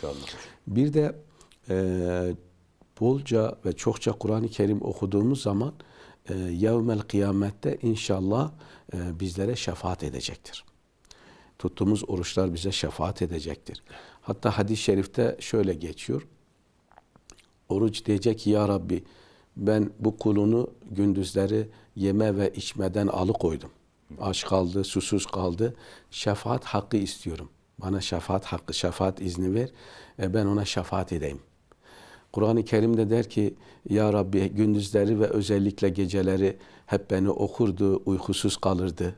İnşallah. Bir de e, bolca ve çokça Kur'an-ı Kerim okuduğumuz zaman e, yevmel kıyamette inşallah e, bizlere şefaat edecektir. Tuttuğumuz oruçlar bize şefaat edecektir. Hatta hadis-i şerifte şöyle geçiyor. Oruç diyecek ki ya Rabbi ben bu kulunu gündüzleri yeme ve içmeden alıkoydum. Aç kaldı, susuz kaldı. Şefaat hakkı istiyorum. Bana şefaat hakkı, şefaat izni ver. E ben ona şefaat edeyim. Kur'an-ı Kerim'de der ki Ya Rabbi gündüzleri ve özellikle geceleri hep beni okurdu, uykusuz kalırdı.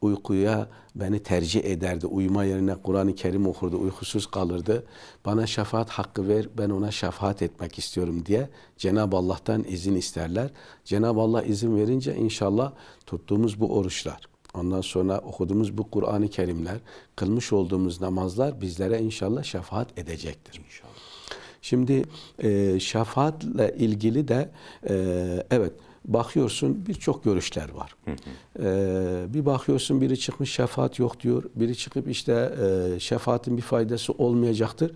Uykuya beni tercih ederdi. Uyuma yerine Kur'an-ı Kerim okurdu, uykusuz kalırdı. Bana şefaat hakkı ver, ben ona şefaat etmek istiyorum diye Cenab-ı Allah'tan izin isterler. Cenab-ı Allah izin verince inşallah tuttuğumuz bu oruçlar, ondan sonra okuduğumuz bu Kur'an-ı Kerimler, kılmış olduğumuz namazlar bizlere inşallah şefaat edecektir. İnşallah. Şimdi e, şefaatle ilgili de e, evet bakıyorsun birçok görüşler var. E, bir bakıyorsun biri çıkmış şefaat yok diyor. Biri çıkıp işte e, şefaatin bir faydası olmayacaktır.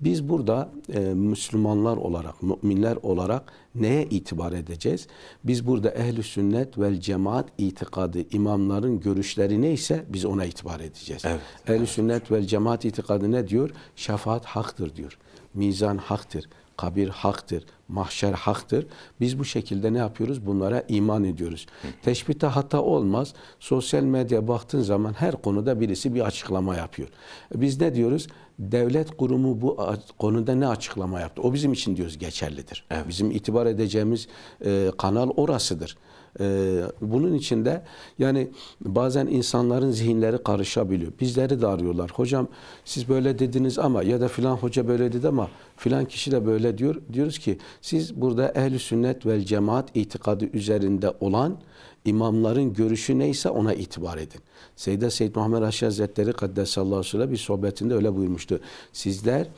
Biz burada e, Müslümanlar olarak, müminler olarak neye itibar edeceğiz? Biz burada ehli sünnet vel cemaat itikadı, imamların görüşleri neyse biz ona itibar edeceğiz. Evet. Ehli sünnet vel cemaat itikadı ne diyor? Şefaat haktır diyor. Mizan haktır. Kabir haktır. Mahşer haktır. Biz bu şekilde ne yapıyoruz? Bunlara iman ediyoruz. Teşbihte hata olmaz. Sosyal medya baktığın zaman her konuda birisi bir açıklama yapıyor. Biz ne diyoruz? Devlet kurumu bu konuda ne açıklama yaptı? O bizim için diyoruz geçerlidir. Bizim itibar edeceğimiz e, kanal orasıdır. Ee, bunun içinde yani bazen insanların zihinleri karışabiliyor. Bizleri de arıyorlar. Hocam siz böyle dediniz ama ya da filan hoca böyle dedi ama filan kişi de böyle diyor. Diyoruz ki siz burada ehli sünnet vel cemaat itikadı üzerinde olan imamların görüşü neyse ona itibar edin. Seyyid Seyyid Muhammed Haşi Hazretleri Kaddesallahu aleyhi bir sohbetinde öyle buyurmuştu. Sizler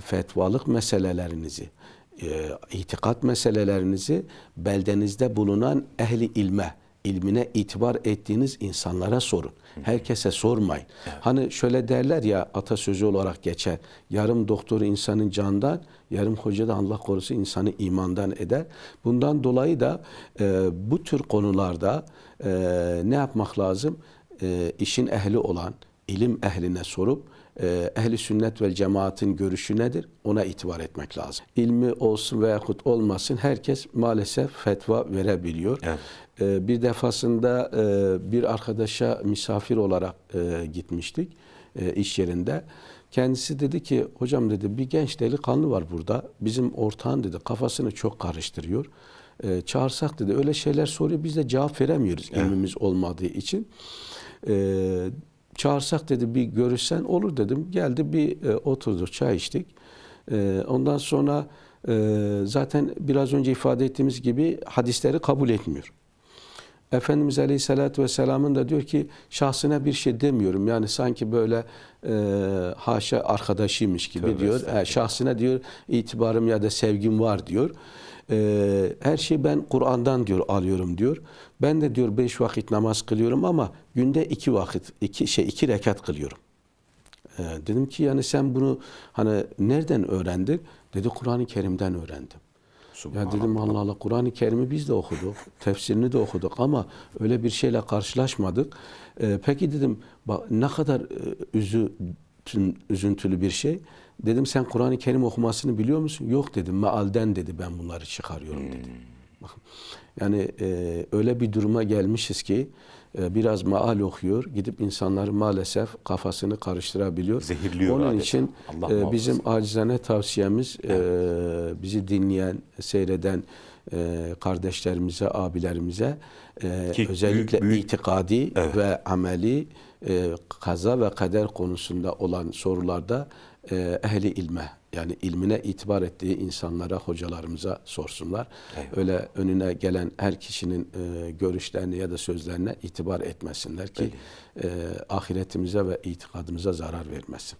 fetvalık meselelerinizi e, itikat meselelerinizi beldenizde bulunan ehli ilme, ilmine itibar ettiğiniz insanlara sorun. Herkese sormayın. Hani şöyle derler ya atasözü olarak geçer. Yarım doktor insanın candan, yarım hoca da Allah korusun insanı imandan eder. Bundan dolayı da e, bu tür konularda e, ne yapmak lazım? E, işin ehli olan, ilim ehline sorup e, ehli sünnet ve cemaatin görüşü nedir? Ona itibar etmek lazım. İlmi olsun veyahut olmasın herkes maalesef fetva verebiliyor. Evet. E, bir defasında e, bir arkadaşa misafir olarak gitmiştik iş yerinde. Kendisi dedi ki hocam dedi bir genç delikanlı var burada. Bizim ortağın dedi kafasını çok karıştırıyor. E, çağırsak dedi öyle şeyler soruyor biz de cevap veremiyoruz ilmimiz olmadığı için. E, çağırsak dedi bir görüşsen olur dedim. Geldi bir e, oturduk çay içtik. E, ondan sonra e, zaten biraz önce ifade ettiğimiz gibi hadisleri kabul etmiyor. Efendimiz Aleyhisselatü Vesselam'ın da diyor ki şahsına bir şey demiyorum. Yani sanki böyle e, haşa arkadaşıymış gibi Tövbe diyor. E, şahsına diyor itibarım ya da sevgim var diyor. E, her şeyi ben Kur'an'dan diyor alıyorum diyor. Ben de diyor beş vakit namaz kılıyorum ama günde iki vakit iki şey iki rekat kılıyorum. E, dedim ki yani sen bunu hani nereden öğrendin? Dedi Kur'an-ı Kerim'den öğrendim. Ya dedim Allah Allah Kur'an-ı Kerim'i biz de okuduk. Tefsirini de okuduk ama öyle bir şeyle karşılaşmadık. Ee, peki dedim bak, ne kadar e, üzüntün, üzüntülü bir şey. Dedim sen Kur'an-ı Kerim okumasını biliyor musun? Yok dedim. Mealden dedi ben bunları çıkarıyorum dedi. Bakın, yani e, öyle bir duruma gelmişiz ki biraz maal okuyor. Gidip insanların maalesef kafasını karıştırabiliyor. Zehirliyor Onun adeta. için Allah e, muhafaza. bizim acizane tavsiyemiz e, bizi dinleyen, seyreden e, kardeşlerimize, abilerimize e, Ki özellikle büyük- büyük- itikadi Evet. ve ameli e, kaza ve kader konusunda olan sorularda e, ehli ilme yani ilmine itibar ettiği insanlara, hocalarımıza sorsunlar. Eyvallah. Öyle önüne gelen her kişinin e, görüşlerine ya da sözlerine itibar etmesinler ki e, ahiretimize ve itikadımıza zarar vermesin.